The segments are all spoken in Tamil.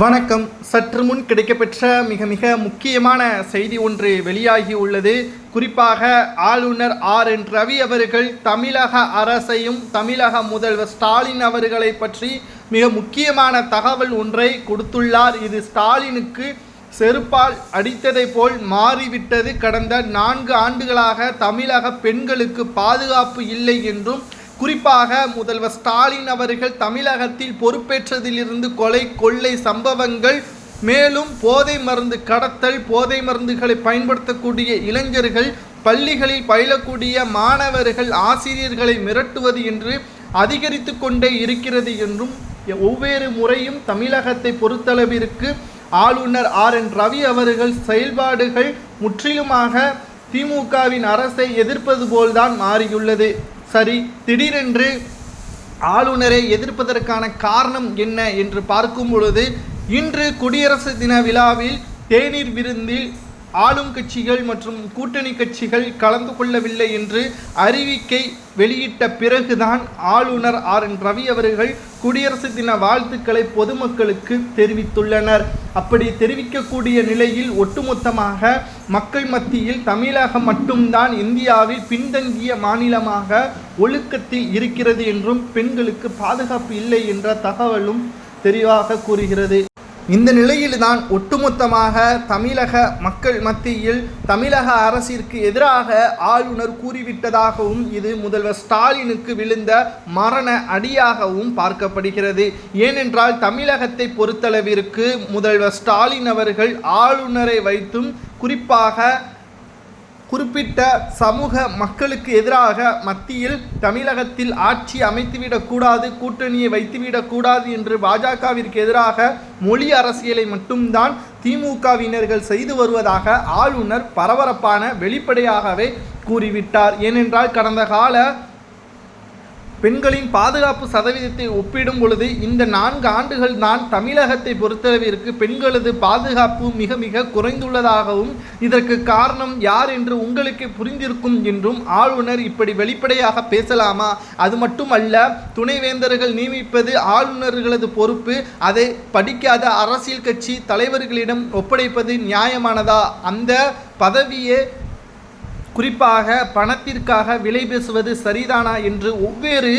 வணக்கம். சற்று முன் கிடைக்கப்பெற்ற மிக மிக முக்கியமான செய்தி ஒன்று வெளியாகி உள்ளது. குறிப்பாக ஆளுநர் ஆர் என் ரவி அவர்கள் தமிழக அரசையும் தமிழக முதல்வர் ஸ்டாலின் அவர்களை பற்றி மிக முக்கியமான தகவல் ஒன்றை கொடுத்துள்ளார். இது ஸ்டாலினுக்கு செருப்பால் அடித்ததை போல் மாறிவிட்டது. கடந்த நான்கு ஆண்டுகளாக தமிழக பெண்களுக்கு பாதுகாப்பு இல்லை என்றும் குறிப்பாக முதல்வர் ஸ்டாலின் அவர்கள் தமிழகத்தில் பொறுப்பேற்றதிலிருந்து கொலை கொள்ளை சம்பவங்கள் மேலும் போதை மருந்து கடத்தல் போதை மருந்துகளை பயன்படுத்தக்கூடிய இளைஞர்கள் பள்ளிகளில் பயிலக்கூடிய மாணவர்கள் ஆசிரியர்களை மிரட்டுவது என்று அதிகரித்து கொண்டே இருக்கிறது என்றும் ஒவ்வொரு முறையும் தமிழகத்தை பொறுத்தளவிற்கு ஆளுநர் ஆர் என் ரவி அவர்கள் செயல்பாடுகள் முற்றிலுமாக திமுகவின் அரசை எதிர்ப்பது போல்தான் மாறியுள்ளது. சரி திடீரென்று ஆளுநரை எதிர்ப்பதற்கான காரணம் என்ன என்று பார்க்கும் பொழுது இன்று குடியரசு தின விழாவில் தேநீர் விருந்தில் ஆளும் கட்சிகள் மற்றும் கூட்டணி கட்சிகள் கலந்து கொள்ளவில்லை என்று அறிவிக்கை வெளியிட்ட பிறகுதான் ஆளுநர் ஆர். என். ரவி அவர்கள் குடியரசு தின வாழ்த்துக்களை பொதுமக்களுக்கு தெரிவித்துள்ளனர். அப்படி தெரிவிக்கக்கூடிய நிலையில் ஒட்டுமொத்தமாக மக்கள் மத்தியில் தமிழகம் மட்டும்தான் இந்தியாவில் பின்தங்கிய மாநிலமாக ஒழுக்கத்தில் இருக்கிறது என்றும் பெண்களுக்கு பாதுகாப்பு இல்லை என்ற தகவலும் தெளிவாக கூறுகிறது. இந்த நிலையில்தான் ஒட்டுமொத்தமாக தமிழக மக்கள் மத்தியில் தமிழக அரசிற்கு எதிராக ஆளுநர் கூறிவிட்டதாகவும் இது முதல்வர் ஸ்டாலினுக்கு விழுந்த மரண அடியாகவும் பார்க்கப்படுகிறது. ஏனென்றால் தமிழகத்தை பொறுத்தளவிற்கு முதல்வர் ஸ்டாலின் அவர்கள் ஆளுநரை வைத்தும் குறிப்பாக குறிப்பிட்ட சமூக மக்களுக்கு எதிராக மத்தியில் தமிழகத்தில் ஆட்சி அமைத்துவிடக்கூடாது கூட்டணியை வைத்துவிடக்கூடாது என்று பாஜகவிற்கு எதிராக மொழி அரசியலை மட்டும்தான் திமுகவினர்கள் செய்து வருவதாக ஆளுநர் பரபரப்பான வெளிப்படையாகவே கூறிவிட்டார். ஏனென்றால் கடந்த கால பெண்களின் பாதுகாப்பு சதவீதத்தை ஒப்பிடும் பொழுது இந்த நான்கு ஆண்டுகள் தான் தமிழகத்தை பொறுத்தளவிற்கு பெண்களது பாதுகாப்பு மிக மிக குறைந்துள்ளதாகவும் இதற்கு காரணம் யார் என்று உங்களுக்கு புரிந்திருக்கும் என்றும் ஆளுநர் இப்படி வெளிப்படையாக பேசலாமா? அது மட்டுமல்ல துணைவேந்தர்கள் நியமிப்பது ஆளுநர்களது பொறுப்பு அதை படிக்காத அரசியல் கட்சி தலைவர்களிடம் ஒப்படைப்பது நியாயமானதா? அந்த பதவியே குறிப்பாக பணத்திற்காக விலை பேசுவது சரிதானா என்று ஒவ்வொரு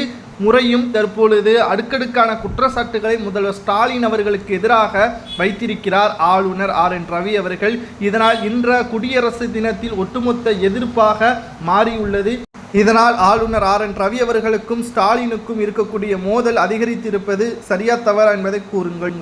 முறையும் தற்பொழுது அடுக்கடுக்கான குற்றச்சாட்டுகளை முதல்வர் ஸ்டாலின் அவர்களுக்கு எதிராக வைத்திருக்கிறார் ஆளுநர் ஆர் என் ரவி அவர்கள். இதனால் இன்ற குடியரசு தினத்தில் ஒட்டுமொத்த எதிர்ப்பாக மாறியுள்ளது. இதனால் ஆளுநர் ஆர் என் ரவி அவர்களுக்கும் ஸ்டாலினுக்கும் இருக்கக்கூடிய மோதல் அதிகரித்திருப்பது சரியா தவறா என்பதை கூறுங்கள்.